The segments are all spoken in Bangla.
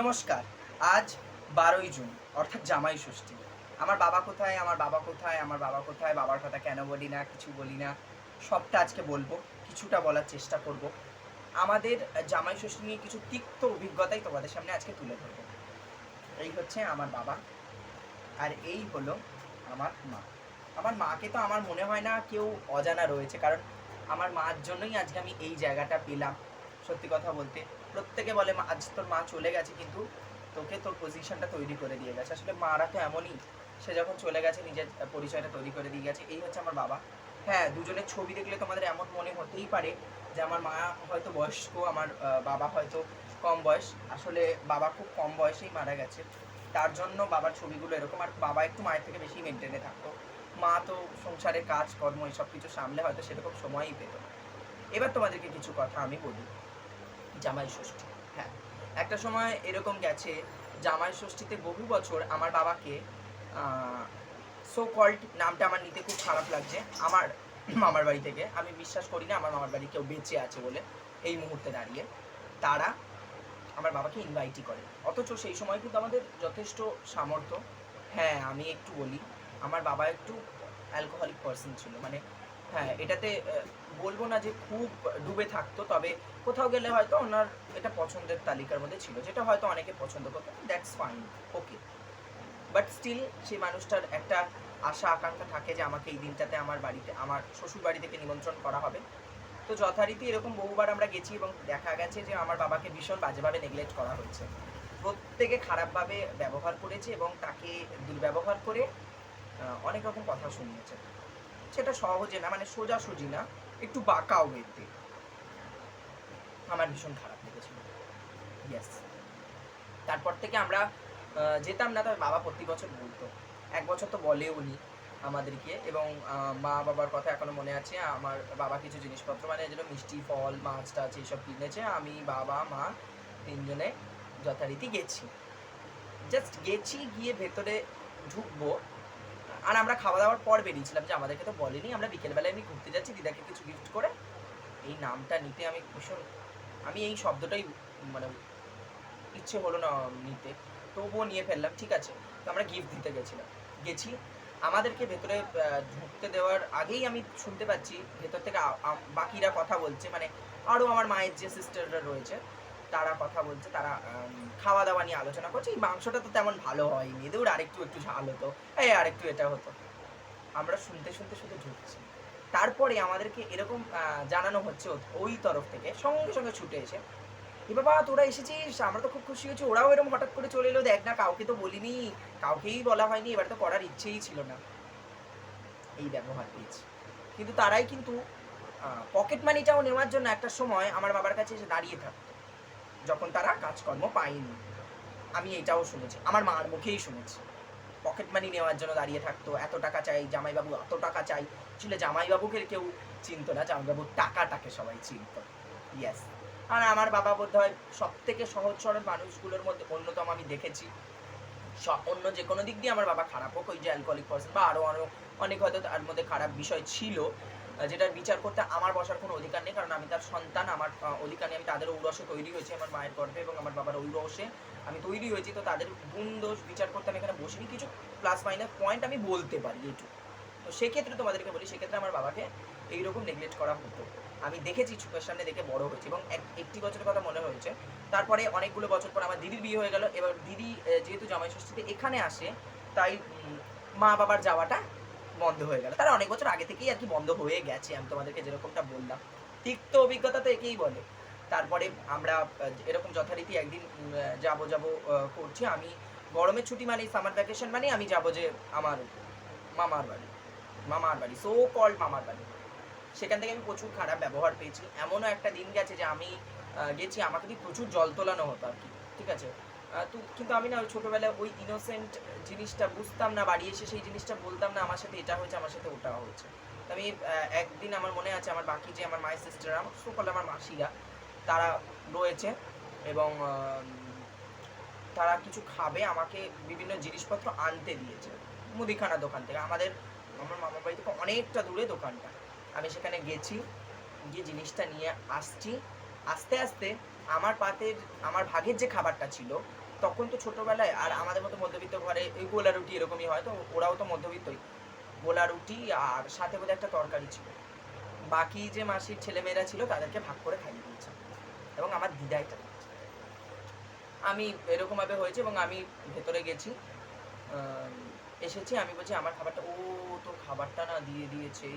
নমস্কার, আজ বারোই জুন, অর্থাৎ জামাই ষষ্ঠী। আমার বাবা কোথায়, আমার বাবা কোথায়, আমার বাবা কোথায়, বাবার কথা কেন বলি না, কিছু বলি না, সবটা আজকে বলব, কিছুটা বলার চেষ্টা করব। আমাদের জামাই ষষ্ঠী নিয়ে কিছু তিক্ত অভিজ্ঞতাই তোমাদের সামনে আজকে তুলে ধরবো। এই হচ্ছে আমার বাবা, আর এই হলো আমার মা। আমার মাকে তো আমার মনে হয় না কেউ অজানা রয়েছে, কারণ আমার মার জন্যই আজকে আমি এই জায়গাটা পেলাম, সত্যি কথা বলতে। প্রত্যেকে বলে "মা, আজ তোর মা চলে গেছে কিন্তু তোকে তোর পজিশনটা তৈরি করে দিয়ে গেছে। আসলে মারা তো এমনই সে যখন চলে গেছে নিজের পরিচয়টা তৈরি করে দিয়ে গেছে। এই হচ্ছে আমার বাবা। হ্যাঁ দুজনের ছবি দেখলে তোমাদের এমন মনে হতেই পারে যে আমার মা হয়তো বয়স্ক আমার বাবা হয়তো কম বয়স। আসলে বাবা খুব কম বয়সেই মারা গেছে। তার জন্য বাবার ছবিগুলো এরকম। আর বাবা একটু মায়ের থেকে বেশি মেনটেনে থাকতো। মা তো সংসারে কাজ কর্ম এসব কিছু সামলে হয়তো সেরকম সময়ই পেত এবার তোমাদেরকে কিছু কথা আমি বলি। জামাই ষষ্ঠী হ্যাঁ। একটা সময় এরকম গেছে, জামাই ষষ্ঠীতে বহু বছর আমার বাবাকে সো কল্ড নামটা আমার নিতে খুব খারাপ লাগছে, আমার মামার বাড়ি থেকে। আমি বিশ্বাস করি না আমার মামার বাড়ি কেউ বেঁচে আছে বলে এই মুহূর্তে দাঁড়িয়ে। তারা আমার বাবাকে ইনভাইটই করে। অথচ সেই সময় কিন্তু আমাদের যথেষ্ট সামর্থ্য। হ্যাঁ আমি একটু বলি, আমার বাবা একটু অ্যালকোহলিক পার্সন ছিল। মানে হ্যাঁ এটাতে বলব না যে খুব ডুবে থাকতো, তবে কোথাও গেলে হয়তো ওনার এটা পছন্দের তালিকার মধ্যে ছিল, যেটা হয়তো অনেকে পছন্দ করতো that's fine okay but still সেই মানুষটার একটা আশা, আকাঙ্ক্ষা থাকে যে আমাকে এই দিনটাতে আমার বাড়িতে, আমার শ্বশুর বাড়ি থেকে নিমন্ত্রণ করা হবে। তো যথারীতি এরকম বহুবার আমরা গেছি এবং দেখা গেছে যে আমার বাবাকে ভীষণ বাজেভাবে নেগলেক্ট করা হয়েছে। প্রত্যেকে খারাপভাবে ব্যবহার করেছে এবং তাকে দুর্ব্যবহার করে অনেক রকম কথা শুনিয়েছে। সেটা সহজে না মানে সোজাসুজি না, একটু বাঁকাও হইতে আমার ভীষণ খারাপ লেগেছিল। ইয়েস তারপর থেকে আমরা যেতাম না, তবে বাবা প্রতি বছর বলতো। এক বছর তো বলেও নি আমাদেরকে এবং মা বাবার কথা এখনও মনে আছে। আমার বাবা কিছু জিনিসপত্র মানে যেন মিষ্টি, ফল, মাছ, টাছ এইসব কিনেছে। আমি, বাবা, মা তিনজনে যথারীতি গেছি। জাস্ট গেছি, গিয়ে ভেতরে ঢুকবো। আর আমরা খাওয়া দাওয়ার পর বেরিয়েছিলাম যে আমাদেরকে তো বলেনি, আমরা বিকেলবেলায় আমি ঘুরতে যাচ্ছি, দিদাকে কিছু গিফট করে। এই নামটা নিতে আমি ভীষণ আমি এই শব্দটাই মানে ইচ্ছে হলো না নিতে। তবুও নিয়ে ফেললাম, ঠিক আছে। তো আমরা গিফট দিতে গেছিলাম। গেছি। আমাদেরকে ভেতরে ঢুকতে দেওয়ার আগেই আমি শুনতে পাচ্ছি, ভেতর থেকে বাকিরা কথা বলছে। মানে আরও আমার মায়ের যে সিস্টাররা রয়েছে তারা কথা বলছে, তারা খাওয়া দাওয়া নিয়ে আলোচনা করছে। এই মাংসটা তো তেমন ভালো হয়নি। দূর আরেকটু, একটু ঝাল হতো। এই আরেকটু এটা হতো। আমরা শুনতে শুনতে শুধু ঢুকছি। তারপরে আমাদেরকে এরকম জানানো হচ্ছে ওই তরফ থেকে, সঙ্গে সঙ্গে ছুটে এসে, এ বাবা, তোরা এসেছিস? আমরা তো খুব খুশি হয়েছি। ওরাও এরকম হঠাৎ করে চলে এলো, দেখ না, কাউকে তো বলিনি, কাউকেই বলা হয়নি, এবার তো করার ইচ্ছেই ছিল না। এই ব্যবহার পেয়েছি। কিন্তু তারাই কিন্তু পকেট মানিটাও নেওয়ার জন্য একটা সময় আমার বাবার কাছে এসে দাঁড়িয়ে থাকতো। যখন তারা কাজকর্ম পায়নি। আমি এটাও শুনেছি, আমার মার মুখেই শুনেছি। পকেট মানি নেওয়ার জন্য দাঁড়িয়ে থাকতো, এত টাকা চাই, জামাইবাবু এত টাকা চাই। ছিল জামাইবাবুকে কেউ চিনতো না, জামাইবাবুর টাকাটাকে সবাই চিনত। ইয়েস আর আমার বাবা বোধ হয় সব থেকে সহজ সরল মানুষগুলোর মধ্যে অন্যতম আমি দেখেছি। অন্য যে কোনো দিক দিয়ে আমার বাবা খারাপ হোক, ওই যে অ্যালকোহলিক পার্সন বা আরও আরও অনেক হয়তো তার মধ্যে খারাপ বিষয় ছিল যেটার বিচার করতে আমার বসার কোনো অধিকার নেই, কারণ আমি তার সন্তান, আমার অধিকার নেই আমি তাদের ঔরসে তৈরি হয়েছি, আমার মায়ের গর্ভে এবং আমার বাবার ঔরসে আমি তৈরি হয়েছি, তো তাদের গুণ দোষ বিচার করতে আমি এখানে বসিনি, কিছু প্লাস মাইনাস পয়েন্ট আমি বলতে পারি এইটুকু তো সেক্ষেত্রে তোমাদেরকে বলি, সেক্ষেত্রে আমার বাবাকে এইরকম নেগলেক্ট করা হতো। আমি দেখেছি চোখের সামনে দেখে বড় হয়েছে এবং এক- একটি বছরের কথা মনে হয়েছে। তারপরে অনেকগুলো বছর পর আমার দিদির বিয়ে হয়ে গেল, এবার দিদি যেহেতু জামাই ষষ্ঠীতে এখানে আসে, তাই মা বাবার যাওয়াটা বন্ধ হয়ে গেল। তারা অনেক বছর আগে থেকেই আর কি বন্ধ হয়ে গেছে, আমি তোমাদেরকে যেরকমটা বললাম। তিক্ত অভিজ্ঞতা তো একেই বলে। তারপরে আমরা এরকম যথারীতি একদিন যাব যাব করছি। আমি গরমের ছুটি মানে সামার ভ্যাকেশন মানে আমি যাব যে আমার মামার বাড়ি। মামার বাড়ি সো কল্ড মামার বাড়ি। সেখান থেকে আমি প্রচুর খারাপ ব্যবহার পেয়েছি। এমনও একটা দিন গেছে যে আমি গেছি, আমাকে প্রচুর জল তোলানো হতো আর কি। ঠিক আছে? কিন্তু আমি না ছোটোবেলায় ওই ইনোসেন্ট জিনিসটা বুঝতাম না, বাড়ি এসে সেই জিনিসটা বলতাম না, আমার সাথে এটা হয়েছে, আমার সাথে ওটা হয়েছে। আমি একদিন আমার মনে আছে, আমার বাকি যে আমার মায়ের সিস্টার আমার সকল আমার মাসিরা, তারা রয়েছে এবং তারা কিছু খাবে, আমাকে বিভিন্ন জিনিসপত্র আনতে দিয়েছে, মুদিখানা দোকান থেকে। আমাদের, আমার মামার বাড়ি থেকে অনেকটা দূরে দোকানটা। আমি সেখানে গেছি, গিয়ে জিনিসটা নিয়ে আসছি। আস্তে আস্তে আমার পাতের, আমার ভাগের যে খাবারটা ছিল, তখন তো ছোটবেলায়, আর আমাদের মতো মধ্যবিত্ত ঘরে ওই গোলা রুটি এরকমই হয়, তো ওরাও তো মধ্যবিত্তই। গোলা রুটি আর সাথে বোধহয় একটা তরকারি ছিল। বাকি যে মাসির ছেলেমেয়েরা ছিল, তাদেরকে ভাগ করে খাইয়ে দিয়েছে। এবং আমার দিদা এটা আমি এরকমভাবে হয়েছে এবং আমি ভেতরে গেছি এসেছি, আমি বলছি, আমার খাবারটা, ও তো খাবারটা না দিয়ে দিয়েছে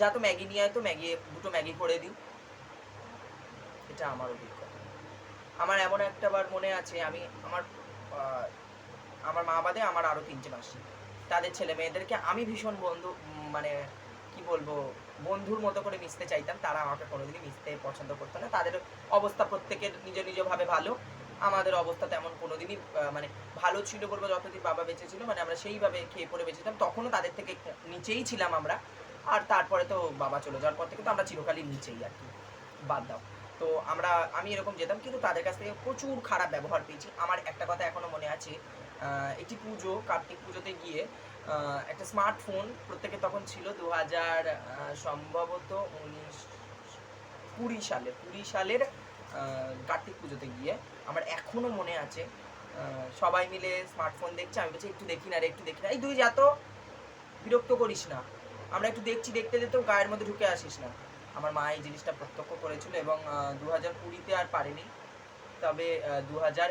যা তো ম্যাগি নিয়ে আয় তো, ম্যাগি, দুটো ম্যাগি করে দিই। এটা আমার অভিজ্ঞতা। আমার এমন একটা বার মনে আছে, আমি আমার আমার মা বাদে আমার আরও তিনটে মাসি তাদের ছেলে মেয়েদেরকে আমি ভীষণ বন্ধু মানে কি বলব, বন্ধুর মতো করে মিশতে চাইতাম, তারা আমাকে কোনোদিনই মিশতে পছন্দ করতো না। তাদের অবস্থা প্রত্যেকের নিজ নিজভাবে ভালো, আমাদের অবস্থা তেমন কোনোদিনই মানে ভালো ছিল বলব, যতদিন বাবা বেঁচে ছিল মানে আমরা সেইভাবে খেয়ে পরে বেঁচেছিলাম। তখনও তাদের থেকে নিচেই ছিলাম আমরা, আর তারপরে তো বাবা চলে যাওয়ার পর থেকে তো আমরা চিরকালই নিচেই আর কি, বাদ দাও। তো আমরা, আমি এরকম যেতাম, কিন্তু তাদের কাছ থেকে প্রচুর খারাপ ব্যবহার পেয়েছি। আমার একটা কথা এখনও মনে আছে একটি পুজো, কার্তিক পুজোতে গিয়ে একটা স্মার্টফোন প্রত্যেকে তখন ছিল দু হাজার সম্ভবত উনিশ, কুড়ি সালে, কুড়ি সালের কার্তিক পুজোতে গিয়ে আমার এখনও মনে আছে সবাই মিলে স্মার্টফোন দেখছে, আমি বলছি, একটু দেখি না রে, একটু দেখি না। এই তুই যা তো, বিরক্ত করিস না। আমরা একটু দেখছি, দেখতে দেখতেও গায়ের মধ্যে ঢুকে আসিস না। আমার মা এই জিনিসটা প্রত্যক্ষ করেছিল এবং দু হাজার কুড়িতে আর পারেনি। তবে দু হাজার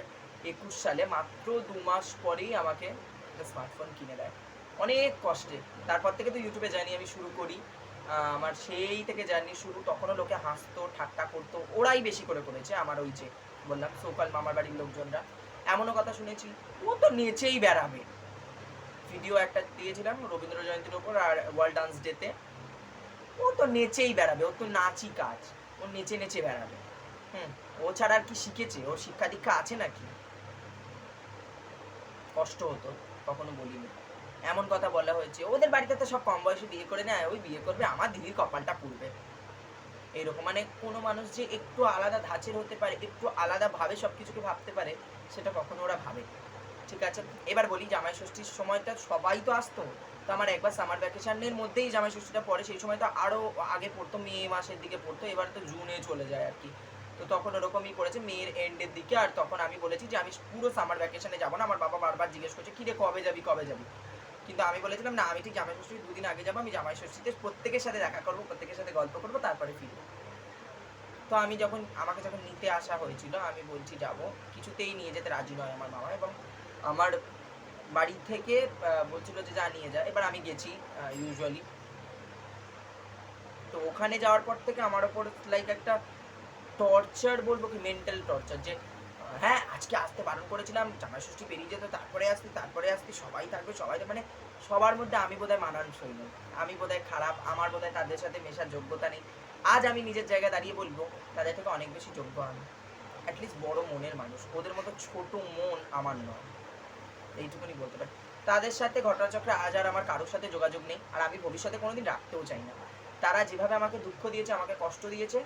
একুশ সালে মাত্র দু মাস পরেই আমাকে একটা স্মার্টফোন কিনে দেয়। অনেক কষ্টে। তারপর থেকে তো ইউটিউবে জার্নি আমি শুরু করি। আমার সেই থেকে জার্নি শুরু। তখনও লোকে হাসতো, ঠাট্টা করতো। ওরাই বেশি করে করেছে আমার ওই যে বললাম সোকাল মামার বাড়ির লোকজনরা। এমনও কথা শুনেছি, ও তো নেচেই বেড়াবে। ভিডিও একটা দিয়েছিলাম রবীন্দ্র জয়ন্তীর ওপর আর ওয়ার্ল্ড ডান্স ডেতে ও তো নেচেই বেড়াবে, ও তো নাচই কাজ, ও নেচে নেচে বেড়াবে। হুম, ও ছাড়া আর কি শিখেছে? ওর শিক্ষা দীক্ষা আছে নাকি? কষ্ট হতো, কখনো বলিনি। এমন কথা বলা হয়েছে, ওদের বাড়িতে তো সব কম বয়সে বিয়ে করে নেয়, ওই বিয়ে করবে, আমার দিদির কপালটা পুড়বে। এইরকম মানে কোনো মানুষ যে একটু আলাদা ধাঁচের হতে পারে, একটু আলাদা ভাবে সব কিছুকে ভাবতে পারে, সেটা কখনো ওরা ভাবে ঠিক আছে? এবার বলি জামাই ষষ্ঠীর সময়টা সবাই তো আসতো তো আমার একবার সামার ভ্যাকেশনের মধ্যেই জামাই ষষ্ঠীটা পড়ে সেই সময় তো আরও আগে পড়তো, মে মাসের দিকে পড়তো, এবার তো জুনে চলে যায় আর কি। তো তখন ওরকমই পড়েছে, মেয়ের এন্ডের দিকে, আর তখন আমি বলেছি যে আমি পুরো সামার ভ্যাকেশনে যাব না, আমার বাবা বারবার জিজ্ঞেস করছে কিরে কবে যাবি কবে যাবি? কিন্তু আমি বলেছিলাম, না, আমি ঠিক জামাই ষষ্ঠীর দুদিন আগে যাব, আমি জামাই ষষ্ঠীতে প্রত্যেকের সাথে দেখা করব, প্রত্যেকের সাথে গল্প করব, তারপরে ফিরবো। তো আমি যখন, আমাকে যখন নিতে আসা হয়েছিল, আমি বলছি, যাব। কিছুতেই নিয়ে যেতে রাজি নয় আমার মামা এবং আমার বাড়ি থেকে বলছিল যে যা নিয়ে যা। এবার আমি গেছি ইউজুয়ালি তো ওখানে যাওয়ার পর থেকে আমার ওপর লাইক একটা টর্চার বলব কি মেন্টাল টর্চার যে হ্যাঁ আজকে আসতে বারণ করেছিলাম, জামাই ষষ্ঠী বেরিয়ে যেত, তারপরে আসতি তারপরে আসতি, সবাই থাকবে সবাই মানে সবার মধ্যে আমি বোধহয় মানানসই নই। আমি বোধহয় খারাপ, আমার বোধহয় তাদের সাথে মেশার যোগ্যতা নেই। আজ আমি নিজের জায়গায় দাঁড়িয়ে বলব, তাদের থেকে অনেক বেশি যোগ্য আমি। অ্যাটলিস্ট বড় মনের মানুষ, ওদের মতো ছোট মন আমার নয়। এইটুকুনি বলতে পারি। তাদের সাথে ঘটনাচক্রে আজ আর আমার কারোর সাথে যোগাযোগ নেই, আর আমি ভবিষ্যতে কোনোদিন রাখতেও চাই না। তারা যেভাবে আমাকে দুঃখ দিয়েছে, আমাকে কষ্ট দিয়েছে,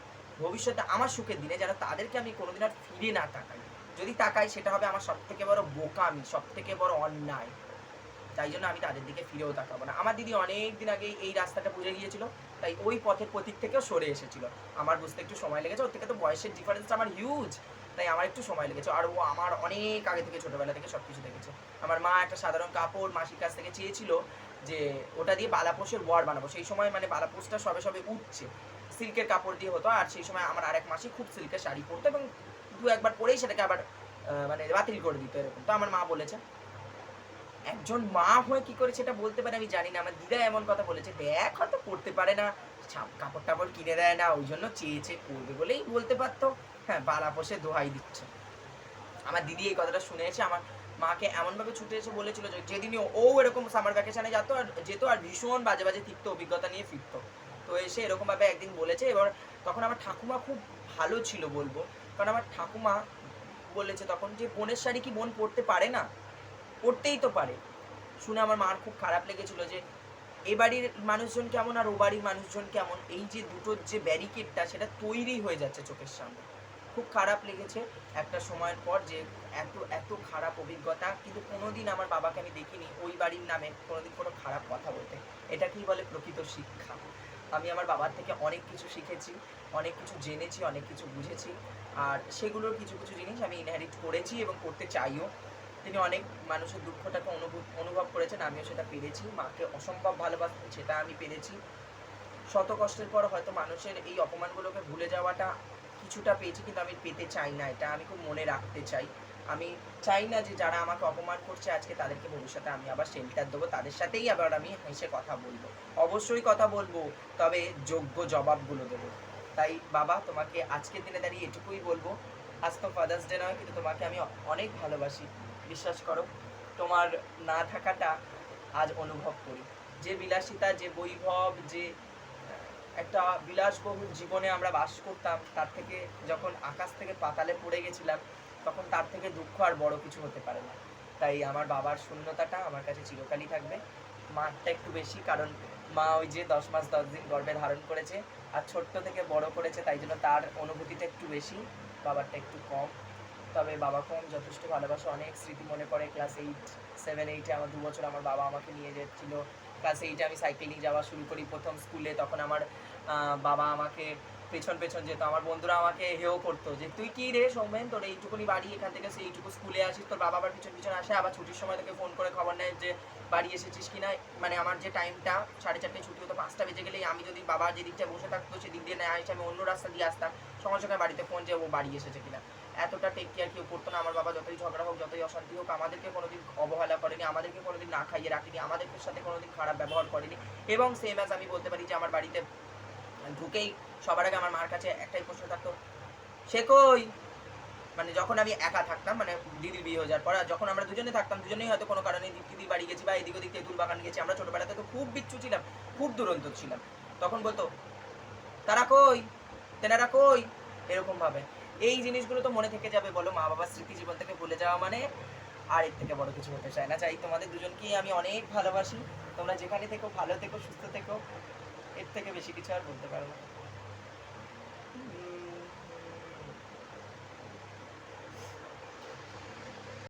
ভবিষ্যতে আমার সুখের দিনে যেন তাদেরকে আমি কোনোদিন আর ফিরে না তাকাই। যদি তাকাই, সেটা হবে আমার সব থেকে বড় বোকামি সব থেকে বড় অন্যায়। তাই জন্য আমি তাদের দিকে ফিরেও তাকাবো না। আমার দিদি অনেক দিন আগে এই রাস্তাটা বুঝে গিয়েছিল, তাই ওই পথের প্রতীক থেকেও সরে এসেছিল। আমার বুঝতে একটু সময় লেগেছে, ওর থেকে তো বয়সের ডিফারেন্সটা আমার হিউজ তাই আমার একটু সময় লেগেছে। আর ও আমার অনেক আগে থেকে ছোটোবেলা থেকে সব কিছু দেখেছে। আমার মা একটা সাধারণ কাপড় মাসির কাছ থেকে চেয়েছিল যে ওটা দিয়ে বালাপোষের ওয়ার বানাবো। সেই সময় মানে বালাপোষটা সবে সবে উঠছে। সিল্কের কাপড় দিয়ে হতো আর সেই সময় আমার আরেক মাসি খুব সিল্কের শাড়ি পরতো এবং দু একবার পরেই সেটাকে আবার মানে বাতিল করে দিত এরকম। তো আমার মা বলেছে, একজন মা হয়ে কি করে সেটা বলতে পারে আমি জানি না। আমার দিদা এমন কথা বলেছে, দেখ হয়তো পড়তে পারে না। কাপড় টাপড় কিনে দেয় না, ওই জন্য চেয়েছে করবে বলেই বলতে পারতো। হ্যাঁ বালা পোষে দোহাই দিচ্ছে। আমার দিদি এই কথাটা শুনে এসে আমার মাকে এমনভাবে ছুটে এসে বলেছিল যে যেদিনই ও এরকম সামার ভ্যাকেশনে যেত আর যেত আর ভীষণ বাজে বাজে তিক্ত অভিজ্ঞতা নিয়ে ফিরতো। তো এসে এরকমভাবে একদিন বলেছে। এবার তখন আমার ঠাকুমা খুব ভালো ছিল বলব। কারণ আমার ঠাকুমা বলেছে তখন যে, বোনের শাড়ি কি বোন পরতে পারে না? পড়তেই তো পারে। শুনে আমার মার খুব খারাপ লেগেছিল যে, এ বাড়ির মানুষজন কেমন আর ও বাড়ির মানুষজন কেমন? এই যে দুটোর যে ব্যারিকেডটা সেটা তৈরি হয়ে যাচ্ছে চোখের সামনে। খুব খারাপ লেগেছে একটা সময়ের পর যে এত এত খারাপ অভিজ্ঞতা, কিন্তু কোনোদিন আমার বাবাকে আমি দেখিনি ওই বাড়ির নামে কোনোদিন কোনো খারাপ কথা বলতে। এটা কি বলে প্রকৃত শিক্ষা। আমি আমার বাবার থেকে অনেক কিছু শিখেছি, অনেক কিছু জেনেছি, অনেক কিছু বুঝেছি, আর সেগুলোর কিছু কিছু জিনিস আমি ইনহেরিট করেছি এবং করতে চাইও। তিনি অনেক মানুষের দুঃখটাকে অনুভব অনুভব করেছেন, আমিও সেটা পেরেছি, মাকে অসম্ভব ভালোবাসতেন সেটা আমি পেরেছি। শত কষ্টের পর হয়তো মানুষের এই অপমানগুলোকে ভুলে যাওয়াটা কিছুটা পেয়েছি, কিন্তু আমি পেতে চাই না এটা, আমি খুব মনে রাখতে চাই। আমি চাই না যে যারা আমাকে অপমান করছে আজকে তাদেরকে ভবিষ্যতে আমি আবার শেল্টার দেবো, তাদের সাথেই আবার আমি হেসে কথা বলব। অবশ্যই কথা বলব, তবে যোগ্য জবাবগুলো দেবো। তাই বাবা, তোমাকে আজকের দিনে দাঁড়িয়ে এটুকুই বলব, আজ তো ফাদার্স ডে নয়, কিন্তু তোমাকে আমি অনেক ভালোবাসি। বিশ্বাস করো, তোমার না থাকাটা আজ অনুভব করি। যে বিলাসিতা, যে বৈভব, যে একটা বিলাসবহুল জীবনে আমরা বাস করতাম, তার থেকে যখন আকাশ থেকে পাতালে পড়ে গেছিলাম, তখন তার থেকে দুঃখ আর বড় কিছু হতে পারে না। তাই আমার বাবার শূন্যতাটা আমার কাছে চিরকালই থাকবে। মারটা একটু বেশি, কারণ মা ওই যে দশ মাস, দশ দিন গর্ভে ধারণ করেছে, আর ছোট্ট থেকে বড় করেছে, তাই জন্য তার অনুভূতিটা একটু বেশি, বাবারটা একটু কম। তবে বাবা কম যথেষ্ট ভালোবাসা। অনেক স্মৃতি মনে পড়ে। ক্লাস এইট সেভেন এইটে আমার দু বছর আমার বাবা আমাকে নিয়ে যাচ্ছিল। ক্লাস এইটে আমি সাইকেলিং যাওয়া শুরু করি প্রথম স্কুলে তখন আমার বাবা আমাকে পেছন পেছন যেত। আমার বন্ধুরা আমাকে হেও করতো যে, তুই কি রে সৌমেন? তোর এইটুকুনি বাড়ি এখান থেকে সেই এইটুকু স্কুলে আসিস, তোর বাবা আবার পিছন পিছন আসে, আবার ছুটির সময় তোকে ফোন করে খবর নেয় যে, বাড়ি এসেছিস কি না? মানে আমার যে টাইমটা সাড়ে চারটে ছুটি হতো, পাঁচটা বেজে গেলেই আমি যদি বাবা যে দিকটা বসে থাকতো, সেদিক দিয়ে না এসে আমি অন্য রাস্তা দিয়ে আসতাম, সঙ্গে সঙ্গে বাড়িতে ফোন যে, ও বাড়ি এসেছে কিনা এতটা টেক কেয়ার কেউ করতো না। আমার বাবা যতই ঝগড়া হোক, যতই অশান্তি হোক, আমাদেরকে কোনোদিন অবহেলা করেনি, আমাদেরকে কোনোদিন না খাইয়ে রাখেনি, আমাদের সাথে কোনোদিন খারাপ ব্যবহার করেনি। এবং সেম অ্যাজ আমি বলতে পারি যে, আমার বাড়িতে ঢুকেই সবার আগে আমার মার কাছে একটাই প্রশ্ন থাকতো, সে কই? মানে যখন আমি একা থাকতাম মানে দিদির বিয়ে হয়ে যাওয়ার পর যখন আমরা দুজনে থাকতাম, দুজনেই হয়তো কোনো কারণে দিদির বাড়ি গেছি বা এদিক ওদিক তেঁতুল বাগান গেছি, আমরা ছোটোবেলাতে তো খুব বিচ্ছু ছিলাম, খুব দুরন্ত ছিলাম। তখন বলতো, তারা কই? তেনারা কই? এরকম ভাবে। এই জিনিসগুলো তো মনে থেকে যাবে, বলো মা বাবার স্মৃতি জীবন থেকে ভুলে যাওয়া মানে আর এর থেকে বড় কিছু হতে চায় না। চাই তোমাদের দুজনকেই আমি অনেক ভালোবাসি। তোমরা যেখানে থেকো, ভালো থেকো, সুস্থ থেকো, এর থেকে বেশি কিছু আর বলতে পারব না।